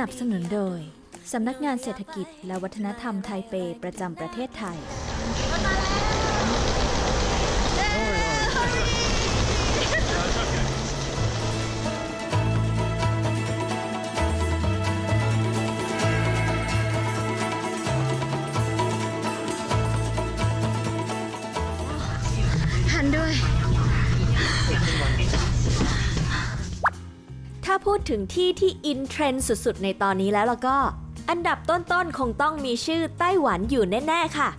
นับสนุนโดย สำนักงานเศรษฐกิจและวัฒนธรรมไทเปประจำประเทศไทย ถึงที่ที่อินเทรนด์สุดๆ ในตอนนี้แล้วแล้วก็ อันดับต้นๆ คงต้องมีชื่อไต้หวันอยู่แน่ ๆ ค่ะ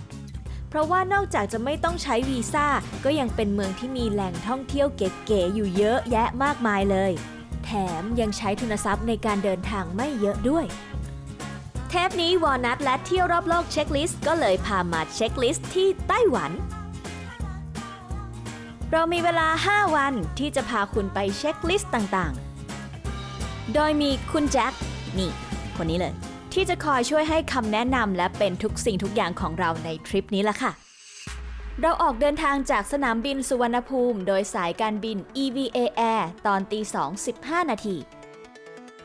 เพราะว่านอกจากจะไม่ต้องใช้วีซ่า ก็ยังเป็นเมืองที่มีแหล่งท่องเที่ยวเก๋ๆอยู่เยอะแยะมากมายเลย แถมยังใช้ทุนทรัพย์ในการเดินทางไม่เยอะด้วย เทปนี้วอลนัทและเที่ยวรอบโลกเช็คลิสต์ก็เลยพามาเช็คลิสต์ที่ไต้หวันเรามีเวลา 5 วันที่จะพาคุณไปเช็คลิสต์ต่างๆ โดยมีคุณแจ็คนี่ คนนี้เลย ที่จะคอยช่วยให้คำแนะนำและเป็นทุกสิ่งทุกอย่างของเราในทริปนี้ละค่ะ เราออกเดินทางจากสนามบินสุวรรณภูมิ โดยสายการบิน EVA Air ตอนตี2 15 นาที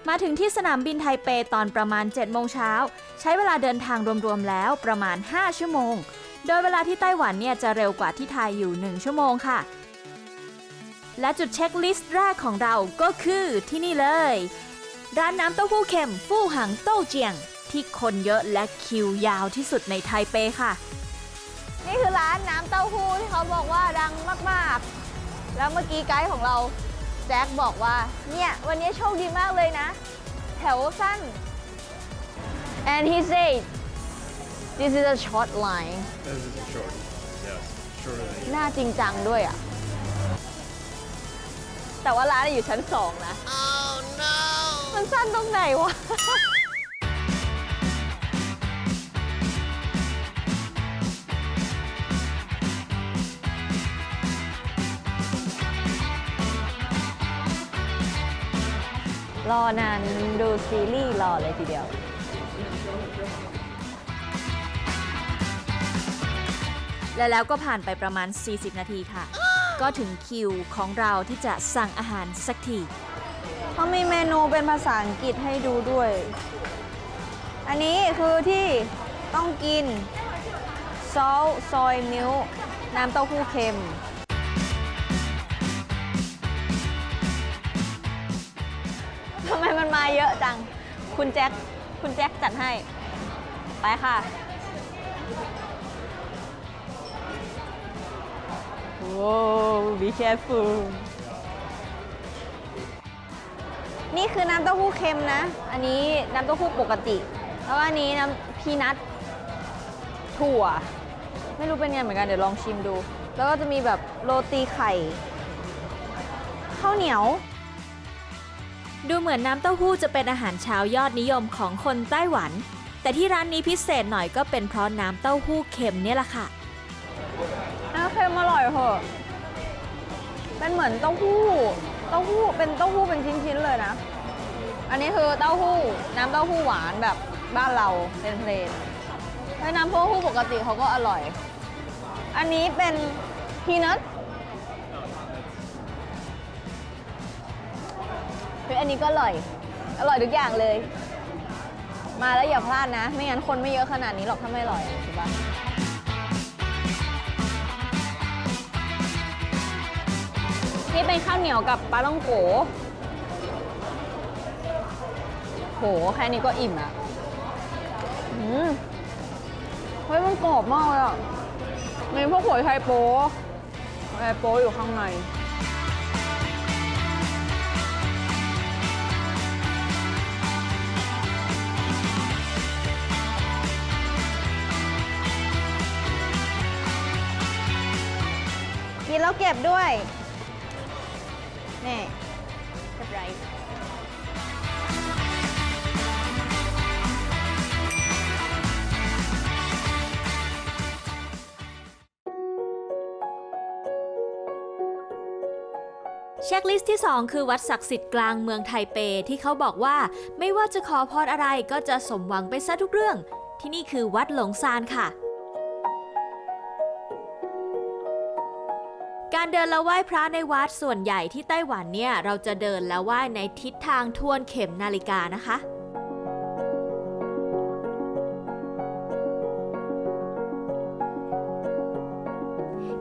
มาถึงที่สนามบินไทเปตอนประมาณ 7 โมงเช้า ใช้เวลาเดินทางรวมๆแล้วประมาณ 5 ชั่วโมง โดยเวลาที่ไต้หวันเนี่ยจะเร็วกว่าที่ไทยอยู่ 1 ชั่วโมงค่ะ และจุดเช็คลิสต์แรกของเราก็คือที่นี่เลย ร้านน้ำเต้าหู้เค็มฟู่หังเต้าเจียง ที่คนเยอะและคิวยาวที่สุดในไทเปค่ะ นี่คือร้านน้ำเต้าหู้ที่เขาบอกว่าดังมากๆ แล้วเมื่อกี้ไกด์ของเราแจ็คบอกว่า เนี่ยวันนี้โชคดีมากเลยนะ แถวสั้น and he said this is a short line This is a short. Yes, shorter than you. หน้าจริงจังด้วยอะ แต่ว่าร้านอยู่ชั้นสองนะ oh no มันสั้นตรงไหนวะ รอนานดูซีรีส์รอเลยทีเดียว และแล้วก็ผ่านไปประมาณ 40 นาทีค่ะ ก็ถึงคิวของเราที่จะสั่งอาหารสักที เขามีเมนูเป็นภาษาอังกฤษให้ดูด้วย อันนี้คือที่ต้องกินซอสซอยมิลน้ำเต้าหู้เค็ม ทำไมมันมาเยอะจัง คุณแจ็ค คุณแจ็คจัดให้ ไปค่ะ โอ้ be careful นี่คือน้ำเต้าหู้เค็มนะ อันนี้น้ำเต้าหู้ปกติ แล้วอันนี้น้ำพีนัทถั่ว ไม่รู้เป็นไงเหมือนกัน เดี๋ยวลองชิมดู แล้วก็จะมีแบบโรตีไข่ ข้าวเหนียว ดูเหมือนน้ำเต้าหู้จะเป็นอาหารเช้ายอดนิยมของคนไต้หวัน แต่ที่ร้านนี้พิเศษหน่อยก็เป็นเพราะน้ำเต้าหู้เค็มเนี่ยแหละค่ะน้ำ เค็มอร่อยเหอะ เป็นเหมือนเต้าหู้ เต้าหู้เป็นเต้าหู้เป็นชิ้นๆเลยนะ อันนี้คือเต้าหู้ น้ำเต้าหู้หวานแบบบ้านเราเป็นเพลนๆแล้น้ำเต้าหู้ปกติเขาก็อร่อย อันนี้เป็นพีนัทเฮ้ยอันนี้ก็อร่อย อร่อยทุกอย่างเลย มาแล้วอย่าพลาดนะ ไม่งั้นคนไม่เยอะขนาดนี้หรอกถ้าไม่อร่อยถูกปะ นี่เป็นข้าวเหนียวกับปลาล่องโกโห แค่นี้ก็อิ่มอะอืมเฮ้ย มันกรอบมากเลยอะมีพวกหัวไชโป๊แอร์โป๊อยู่ข้างในกินแล้วเก็บด้วย นี่เก็บไรเช็คลิสต์ที่ 2 คือวัดศักดิ์สิทธิ์กลางเมืองไทเปที่เขาบอกว่า ไม่ว่าจะขอพรอะไรก็จะสมหวังไปซะทุกเรื่อง ที่นี่คือวัดหลงซานค่ะ เดินและไหว้พระในวัดส่วนใหญ่ที่ไต้หวันเนี่ย เราจะเดินและไหว้ในทิศทางทวนเข็มนาฬิกานะคะ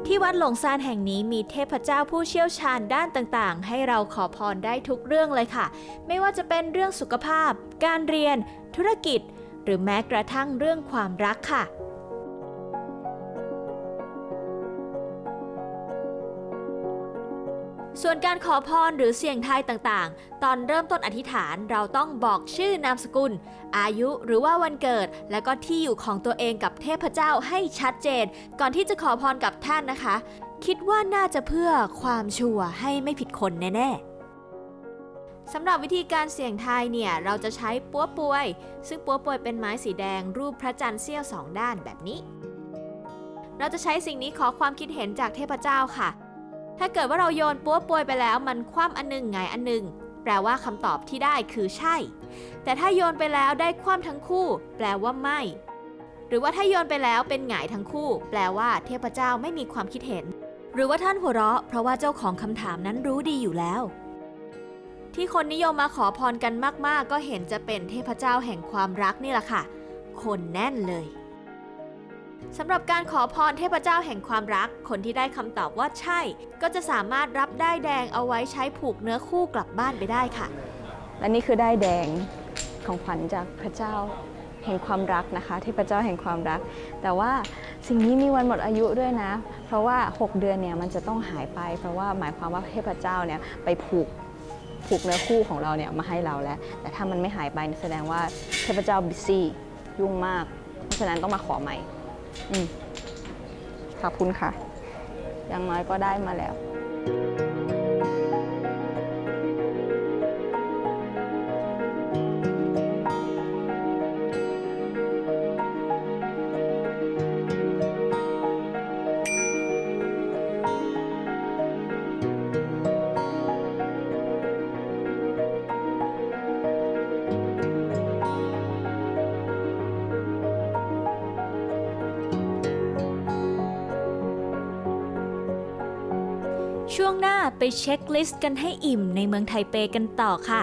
ที่วัดหลงซานแห่งนี้มีเทพเจ้าผู้เชี่ยวชาญด้านต่างๆ ให้เราขอพรได้ทุกเรื่องเลยค่ะ ไม่ว่าจะเป็นเรื่องสุขภาพ การเรียน ธุรกิจ หรือแม้กระทั่งเรื่องความรักค่ะ ส่วนการขอพรหรือเสี่ยงทายต่างๆ ตอนเริ่มต้นอธิษฐานเราต้องบอกชื่อนามสกุล อายุหรือว่าวันเกิด และก็ที่อยู่ของตัวเองกับเทพเจ้าให้ชัดเจน ก่อนที่จะขอพรกับท่านนะคะ คิดว่าน่าจะเพื่อความชัวร์ให้ไม่ผิดคนแน่ๆสำหรับวิธีการเสี่ยงทายเนี่ย เราจะใช้ปัวปวย ซึ่งปัวปวยเป็นไม้สีแดงรูปพระจันทร์เสี้ยวสองด้านแบบนี้ เราจะใช้สิ่งนี้ขอความคิดเห็นจากเทพเจ้าค่ะ ถ้าเกิดว่าเราโยนปัวปวยไปแล้ว มันคว่ำอันหนึ่งไงายอันหนึ่งแปลว่าคำตอบที่ได้คือใช่ แต่ถ้าโยนไปแล้วได้คว่ำทั้งคู่ แปลว่าไม่ หรือว่าถ้าโยนไปแล้วเป็นหงายทั้งคู่ แปลว่าเทพเจ้าไม่มีความคิดเห็น หรือว่าท่านหัวเราะ เพราะว่าเจ้าของคำถามนั้นรู้ดีอยู่แล้ว ที่คนนิยมมาขอพรกันมากๆ ก็เห็นจะเป็นเทพเจ้าแห่งความรักนี่แหละค่ะ คนแน่นเลย สำหรับการขอพรเทพเจ้าแห่งความรัก คนที่ได้คำตอบว่าใช่ ก็จะสามารถรับได้แดงเอาไว้ใช้ผูกเนื้อคู่กลับบ้านไปได้ค่ะ และนี่คือได้แดงของขวัญจากพระเจ้าแห่งความรักนะคะ เทพเจ้าแห่งความรัก แต่ว่าสิ่งนี้มีวันหมดอายุด้วยนะ เพราะว่า 6 เดือนเนี่ยมันจะต้องหายไป เพราะว่าหมายความว่าเทพเจ้าเนี่ยไปผูกผูกเนื้อคู่ของเราเนี่ยมาให้เราแล้ว แต่ถ้ามันไม่หายไปแสดงว่าเทพเจ้าบิซี่ยุ่งมาก เพราะฉะนั้นต้องมาขอใหม่ ขอบคุณค่ะ อย่างน้อยก็ได้มาแล้ว ช่วงหน้าไปเช็คลิสต์กันให้อิ่มในเมืองไทเปกันต่อค่ะ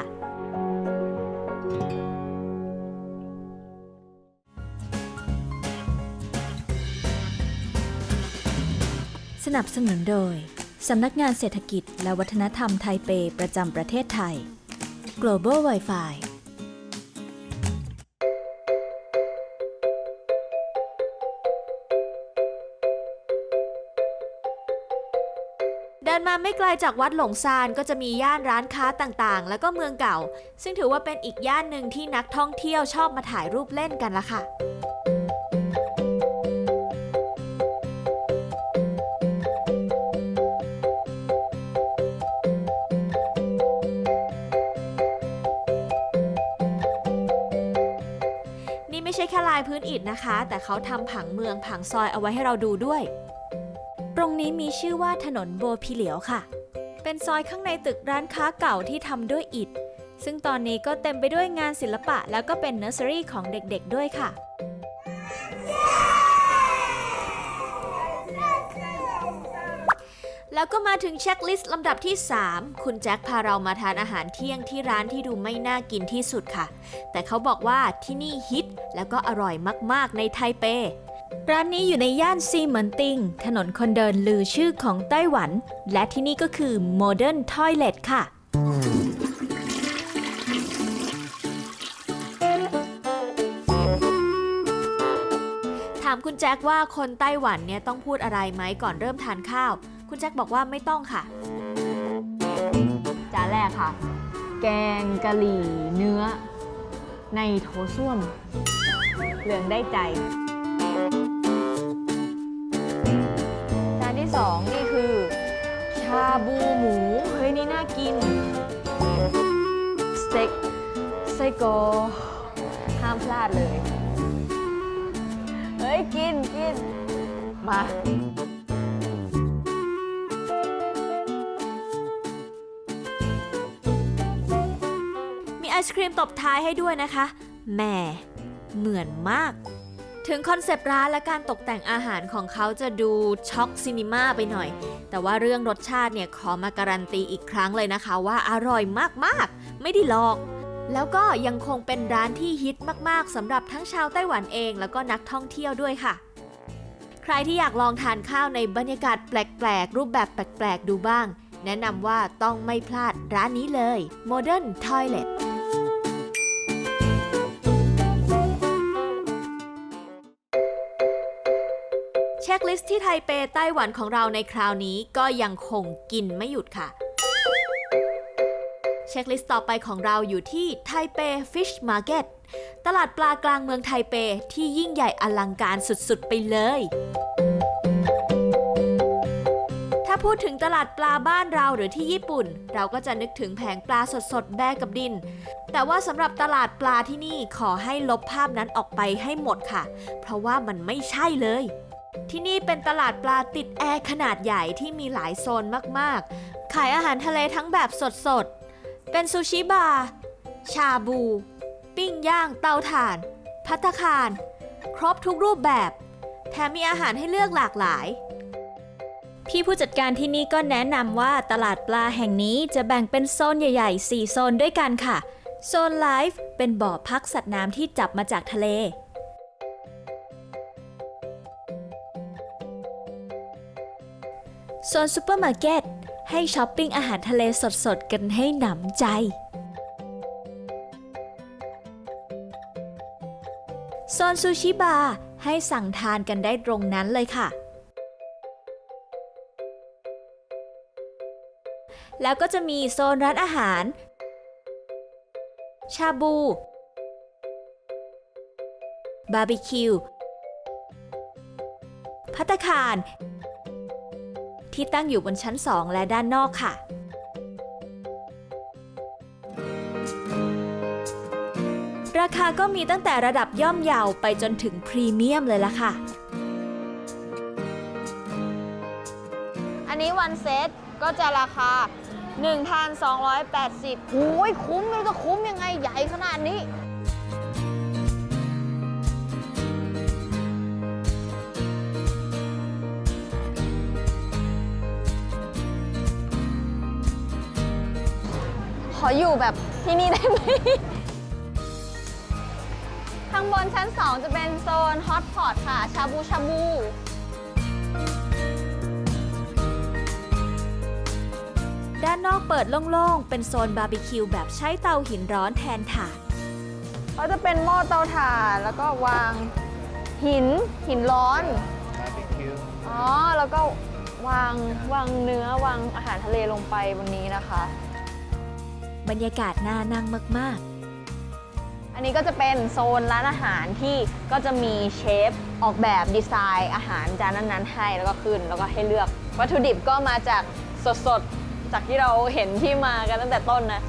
สนับสนุนโดย สำนักงานเศรษฐกิจและวัฒนธรรมไทเปประจำประเทศไทย Global Wi-Fi เดินมาไม่ไกลจากวัดหลงซานก็จะมีย่านร้านค้าต่างๆ แล้วก็เมืองเก่า ซึ่งถือว่าเป็นอีกย่านหนึ่งที่นักท่องเที่ยวชอบมาถ่ายรูปเล่นกันละค่ะ นี่ไม่ใช่แค่ลายพื้นอิฐนะคะ แต่เขาทำผังเมืองผังซอยเอาไว้ให้เราดูด้วย ตรงนี้มีชื่อว่าถนนโบพีเหลียวค่ะ เป็นซอยข้างในตึกร้านค้าเก่าที่ทำด้วยอิฐ ซึ่งตอนนี้ก็เต็มไปด้วยงานศิลปะแล้วก็เป็นเนอร์เซอรี่ของเด็กๆด้วยค่ะ แล้วก็มาถึงเช็คลิสต์ลำดับที่ 3 คุณแจ็คพาเรามาทานอาหารเที่ยงที่ร้านที่ดูไม่น่ากินที่สุดค่ะ แต่เขาบอกว่าที่นี่ฮิตแล้วก็อร่อยมากๆในไทเป ร้านนี้อยู่ในย่านซีเหมินติง ถนนคนเดินลือชื่อของไต้หวัน และที่นี่ก็คือ Modern Toilet ค่ะ ถามคุณแจ็คว่าคนไต้หวันเนี่ยต้องพูดอะไรไหมก่อนเริ่มทานข้าว คุณแจ็คบอกว่าไม่ต้องค่ะ จานแรกค่ะ แกงกะหรี่เนื้อ ในโถส้วม เหลืองได้ใจ ที่สองนี่คือ ชาบูหมู เฮ้ย นี่น่ากิน สเต็กไส้กรอกห้ามพลาดเลย เฮ้ย กินกิน มา มีไอศครีมตบท้ายให้ด้วยนะคะแหมเหมือนมาก ถึงคอนเซปต์ร้านและการตกแต่งอาหารของเขาจะดูช็อกซินิมาไปหน่อย แต่ว่าเรื่องรสชาติเนี่ยขอมาการันตีอีกครั้งเลยนะคะ ว่าอร่อยมากๆ ไม่ได้หลอก แล้วก็ยังคงเป็นร้านที่ฮิตมากๆสำหรับทั้งชาวไต้หวันเอง แล้วก็นักท่องเที่ยวด้วยค่ะ ใครที่อยากลองทานข้าวในบรรยากาศแปลกๆ รูปแบบแปลกๆ ดูบ้าง แนะนำว่าต้องไม่พลาดร้านนี้เลย Modern Toilet สที่ไทเปไต้หวันของเราในคราวนี้ก็ยังคงกินไม่หยุดค่ะ เช็คลิสต์ต่อไปของเราอยู่ที่ไทเป Fish Market ตลาดปลากลางเมืองไทเปที่ยิ่งใหญ่อลังการสุดๆไปเลย ถ้าพูดถึงตลาดปลาบ้านเราหรือที่ญี่ปุ่น เราก็จะนึกถึงแผงปลาสดๆ แบกกับดิน แต่ว่าสำหรับตลาดปลาที่นี่ขอให้ลบภาพนั้นออกไปให้หมดค่ะ เพราะว่ามันไม่ใช่เลย ที่นี่เป็นตลาดปลาติดแอร์ขนาดใหญ่ที่มีหลายโซนมากๆ ขายอาหารทะเลทั้งแบบสดๆ เป็นซูชิบาร์ชาบู ปิ้งย่างเตาถ่าน พัตคาร ครบทุกรูปแบบ แถมมีอาหารให้เลือกหลากหลาย พี่ผู้จัดการที่นี่ก็แนะนำว่าตลาดปลาแห่งนี้จะแบ่งเป็นโซนใหญ่ๆ 4 โซนด้วยกันค่ะ โซนไลฟ์เป็นบ่อพักสัตว์น้ำที่จับมาจากทะเล โซนซูเปอร์มาร์เก็ตให้ช้อปปิ้งอาหารทะเลสดๆ กันให้หนำใจ โซนซูชิบาร์ให้สั่งทานกันได้ตรงนั้นเลยค่ะ แล้วก็จะมีโซนร้านอาหาร ชาบู บาร์บีคิวพัตคาร ที่ตั้งอยู่บนชั้น 2 และด้านนอกค่ะ ราคาก็มีตั้งแต่ระดับย่อมเยาวไปจนถึงพรีเมียมเลยล่ะค่ะ อันนี้วันเซตก็จะราคา 1,280โอ้ยคุ้มไม่รู้จะคุ้มยังไงใหญ่ขนาดนี้ ออยู่แบบที่นี่ได้ไหม ข้างบนชั้น 2 จะเป็นโซนฮอตพอตค่ะ ชาบูชาบู ด้านนอกเปิดโล่งๆ เป็นโซนบาร์บีคิวแบบใช้เตาหินร้อนแทนถ่าน ก็จะเป็นหม้อเตาถ่านแล้วก็วางหินหินร้อน Barbecue. อ๋อ แล้วก็วางวางเนื้อวางอาหารทะเลลงไปบนนี้นะคะ บรรยากาศน่านั่งมากอันนี้ก็จะเป็นโซนร้านอาหารที่ก็จะมีเชฟออกแบบดีไซน์อาหารจานนั้นๆ ให้แล้วก็ขึ้นแล้วก็ให้เลือก วัตถุดิบก็มาจากสดๆ จากที่เราเห็นที่มากันตั้งแต่ต้นนะ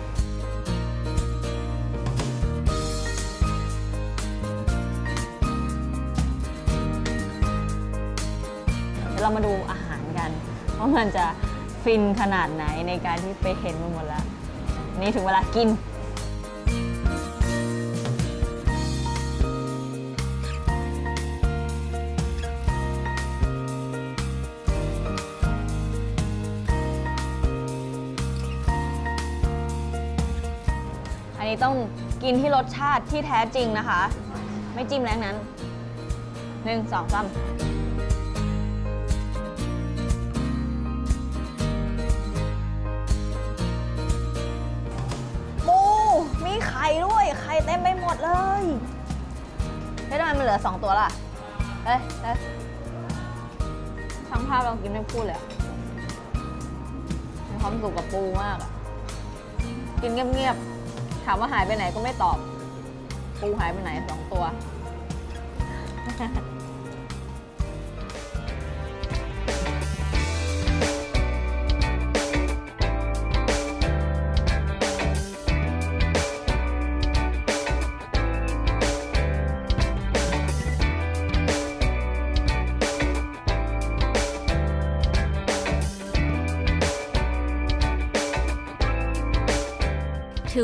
เดี๋ยวเรามาดูอาหารกันว่ามันจะฟินขนาดไหนในการที่ไปเห็นมาหมดแล้ว นี่ถึงเวลากิน อันนี้ต้องกินที่รสชาติที่แท้จริงนะคะ ไม่จิ้มแรงนั้นหนึ่งสองสาม ด้วย ไข่เต็มไปหมดเลยเฮ้ยทำไมมันเหลือสองตัวล่ะ เฮ้ยเฮ้ยช่างภาพลองกินไม่พูดเลยอะความสุขกับปูมากอะกินเงียบๆ ถามว่าหายไปไหนก็ไม่ตอบ ปูหายไปไหนสองตัว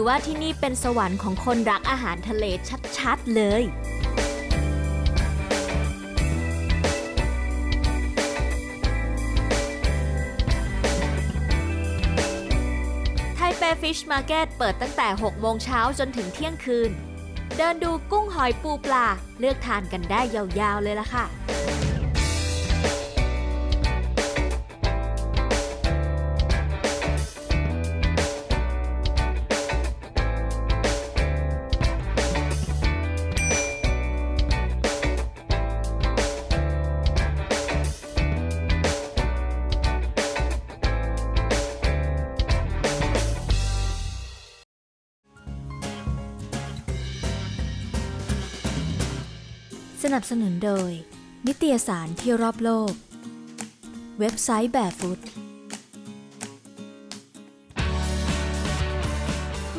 ว่าที่นี่เป็นสวรรค์ของคนรักอาหารทะเลชัดๆเลย ไทเปฟิชมาร์เก็ตเปิดตั้งแต่ 6 โมงเช้าจนถึงเที่ยงคืน เดินดูกุ้งหอยปูปลาเลือกทานกันได้ยาวๆเลยล่ะค่ะ นับสนุนโดย นิตยสารเที่ยวรอบโลก เว็บไซต์แบบฟุต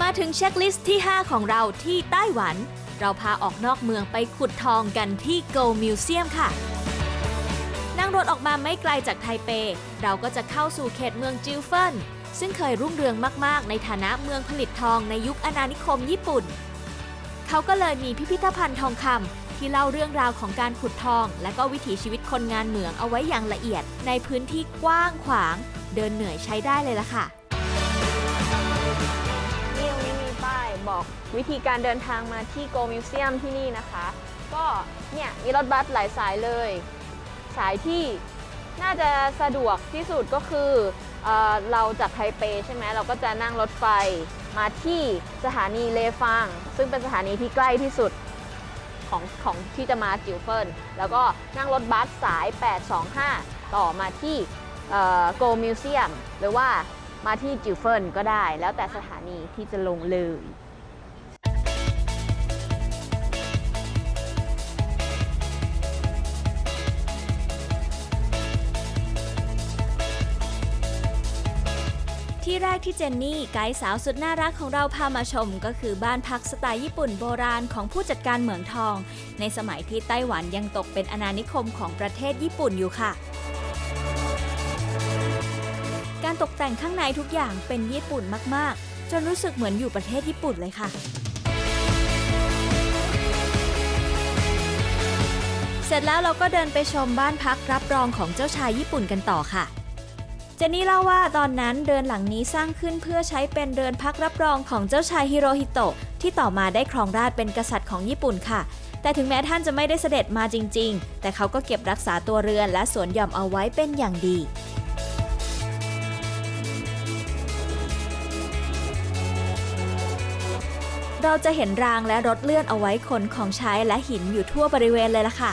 มาถึงเช็คลิสต์ที่ 5 ของเราที่ไต้หวัน เราพาออกนอกเมืองไปขุดทองกันที่ Go Museum ค่ะ นั่งรถออกมาไม่ไกลจากไทเป เราก็จะเข้าสู่เขตเมืองจิวเฟินซึ่งเคยรุ่งเรืองมาก ๆ ในฐานะเมืองผลิตทองในยุคอาณานิคมญี่ปุ่น เขาก็เลยมีพิพิธภัณฑ์ทองคำ ที่เล่าเรื่องราวของการขุดทอง และก็วิถีชีวิตคนงานเหมืองเอาไว้อย่างละเอียด ในพื้นที่กว้างขวาง เดินเหนื่อยใช้ได้เลยล่ะค่ะนี่ตรงนี้มีป้ายบอกวิธีการเดินทางมาที่ Go Museum ที่นี่นะคะ ก็เนี่ยมีรถบัสหลายสายเลย สายที่น่าจะสะดวกที่สุดก็คือเออเราจากไทเปใช่ไหมเราก็จะนั่งรถไฟมาที่สถานีเลฟัง ซึ่งเป็นสถานีที่ใกล้ที่สุด ของของที่จะมาจิวเฟินแล้วก็นั่งรถบัสสาย 825 ต่อมาที่โกลมิวเซียมหรือว่ามาที่จิวเฟินก็ได้ แล้วแต่สถานีที่จะลงเลย ที่แรกที่เจนนี่ไกด์สาวสุดน่ารักของเราพามาชม ก็คือบ้านพักสไตล์ญี่ปุ่นโบราณของผู้จัดการเหมืองทอง ในสมัยที่ไต้หวันยังตกเป็นอาณานิคมของประเทศญี่ปุ่นอยู่ค่ะ การตกแต่งข้างในทุกอย่างเป็นญี่ปุ่นมากๆ จนรู้สึกเหมือนอยู่ประเทศญี่ปุ่นเลยค่ะเสร็จแล้วเราก็เดินไปชมบ้านพักรับรองของเจ้าชายญี่ปุ่นกันต่อค่ะ เจนนี่เล่าว่าตอนนั้นเรือนหลังนี้สร้างขึ้นเพื่อใช้เป็นเรือนพักรับรองของเจ้าชายฮิโรฮิโตะที่ต่อมาได้ครองราชเป็นกษัตริย์ของญี่ปุ่นค่ะ แต่ถึงแม้ท่านจะไม่ได้เสด็จมาจริง ๆ แต่เขาก็เก็บรักษาตัวเรือนและสวนหย่อมเอาไว้เป็นอย่างดีเราจะเห็นรางและรถเลื่อนเอาไว้ขนของใช้และหินอยู่ทั่วบริเวณเลยล่ะค่ะ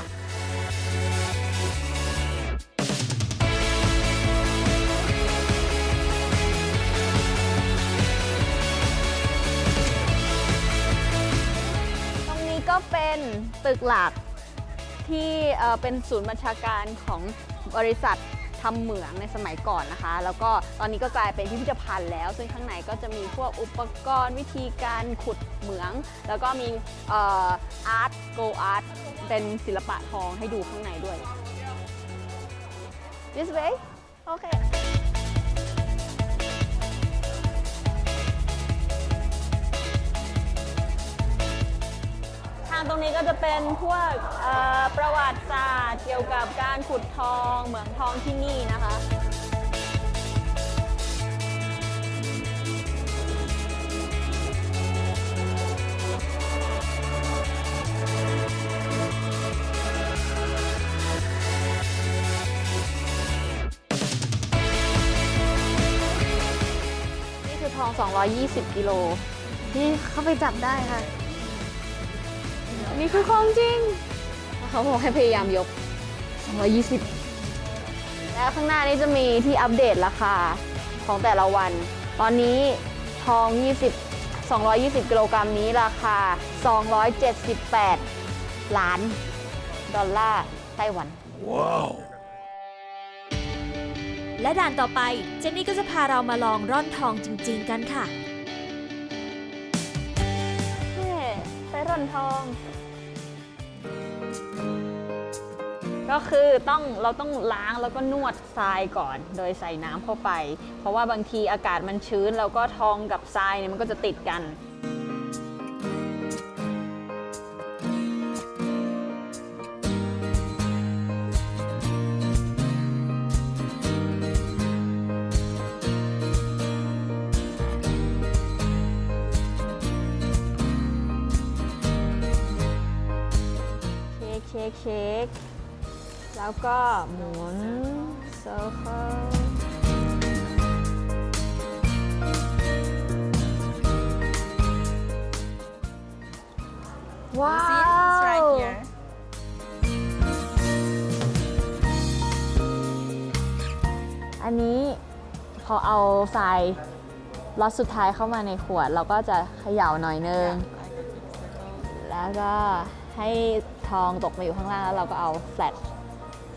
หลักที่เอ่อเป็นศูนย์บัญชาการของบริษัททำเหมืองในสมัยก่อนนะคะ แล้วก็ตอนนี้ก็กลายเป็นพิพิธภัณฑ์แล้ว ซึ่งข้างในก็จะมีพวกอุปกรณ์วิธีการขุดเหมือง แล้วก็มีอาร์ตโกอาร์ตเป็นศิลปะทองให้ดูข้างในด้วย This way Okay ตรงนี้ก็จะเป็นพวกเอ่อประวัติศาสตร์เกี่ยวกับการขุดทองเหมืองทองที่นี่นะคะนี่คือทอง 220 กิโล นี่เข้าไปจับได้ค่ะ นี่คือของจริง เขาบอกให้พยายามยก 220 แล้วข้างหน้านี้จะมีที่อัปเดตราคาของแต่ละวัน ตอนนี้ทอง 20 220 กิโลกรัมนี้ราคา 278 ล้าน ดอลลาร์ไต้หวันและด่านต่อไปเจนนี่ก็จะพาเรามาลองร่อนทองจริง ๆ กันค่ะเฮ้ไปร่อนทอง ก็คือต้องเราต้องล้างแล้วก็นวดทรายก่อน โดยใส่น้ำเข้าไป เพราะว่าบางทีอากาศมันชื้นแล้วก็ทองกับทรายเนี่ยมันก็จะติดกัน แล้วก็หมุนเซอร์เคิลว้าว อันนี้พอเอาทรายล็อตสุดท้ายเข้ามาในขวด เราก็จะเขย่าหน่อยนึง แล้วก็ให้ทองตกมาอยู่ข้างล่างแล้วเราก็เอาแฟลช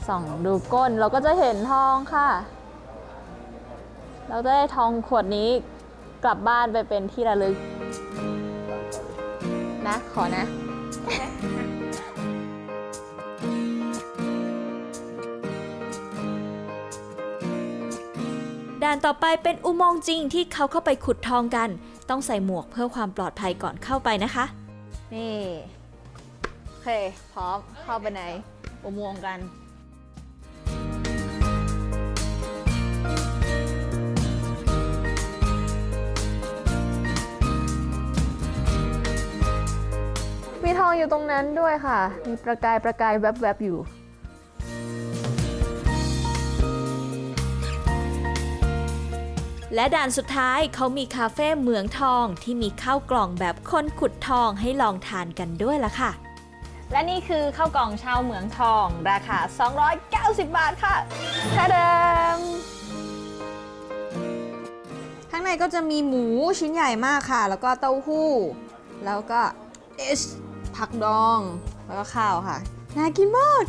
ส่องดูก้นเราก็จะเห็นทองค่ะ เราจะได้ทองขวดนี้กลับบ้านไปเป็นที่ระลึก นะ ขอนะด่านต่อไปเป็นอุโมงค์จริงที่เขาเข้าไปขุดทองกัน ต้องใส่หมวกเพื่อความปลอดภัยก่อนเข้าไปนะคะ นี่ โอเค พร้อมเข้าไปในอุโมงค์กัน ทองอยู่ตรงนั้นด้วยค่ะ มีประกายประกายแวบๆอยู่และด่านสุดท้ายเขามีคาเฟ่เหมืองทองที่มีข้าวกล่องแบบคนขุดทองให้ลองทานกันด้วยล่ะค่ะ และนี่คือข้าวกล่องชาวเหมืองทอง ราคา 290 บาทค่ะท่าเดิมข้างในก็จะมีหมูชิ้นใหญ่มากค่ะ แล้วก็เต้าหู้ แล้วก็เอช ผักดอง แล้วก็ข้าวค่ะ น่ากินมาก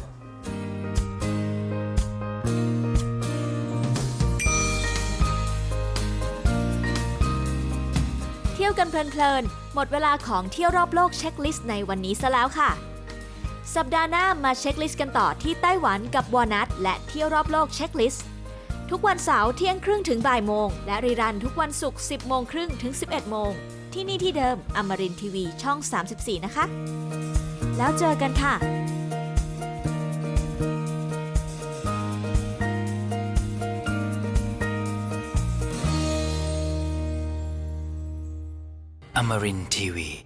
เที่ยวกันเพลินๆ หมดเวลาของเที่ยวรอบโลกเช็คลิสต์ในวันนี้ซะแล้วค่ะ สัปดาห์หน้ามาเช็คลิสต์กันต่อที่ไต้หวันกับวอนัทและเที่ยวรอบโลกเช็คลิสต์ทุกวันเสาร์เที่ยงครึ่งถึงบ่ายโมง และรีรันทุกวันศุกร์ 10 โมงครึ่งถึง 11 โมง ที่นี่ที่เดิมอมรินทีวีช่อง 34 นะคะ แล้วเจอกันค่ะ Amarin Tiwi.